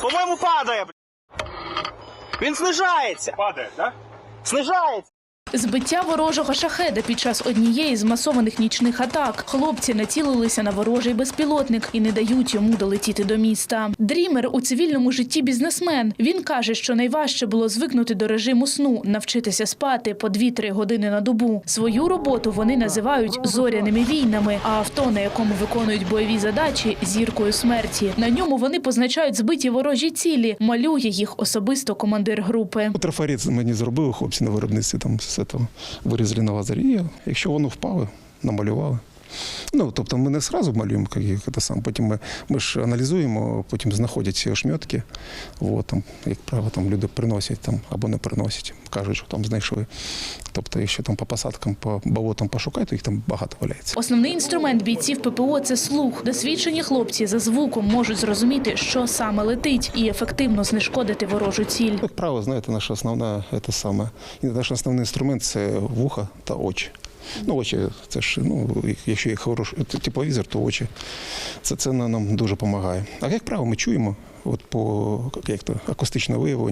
По-моєму, падає, блядь. Він снижається. Падає, так? Да? Снижається. Збиття ворожого шахеда під час однієї з масованих нічних атак. Хлопці націлилися на ворожий безпілотник і не дають йому долетіти до міста. Дрімер у цивільному житті бізнесмен. Він каже, що найважче було звикнути до режиму сну, навчитися спати по 2-3 години на добу. Свою роботу вони називають зоряними війнами, а авто, на якому виконують бойові задачі, зіркою смерті. На ньому вони позначають збиті ворожі цілі. Малює їх особисто командир групи. Трафарет мені зробили хлопці на виробництві, там цього вирізали на лазері. Якщо воно впало, намалювали. Ну, тобто ми не одразу малюємо, як, як це сам. Потім ми, ми ж аналізуємо, потім знаходять ці ошметки. От, там, як правило, там люди приносять там, або не приносять, кажуть, що там знайшли. Тобто, якщо там по посадкам, по болотам пошукати, то їх там багато валяється. Основний інструмент бійців ППО це слух. Досвідчені хлопці за звуком можуть зрозуміти, що саме летить, і ефективно знешкодити ворожу ціль. Як правило, знаєте, наша основна це саме. І наш основний інструмент це вуха та очі. Ну, очі, це ж, ну, якщо є хороший тепловізор, то очі. Це, це нам дуже допомагає. А як правило, ми чуємо от по як то, акустичне виявлення.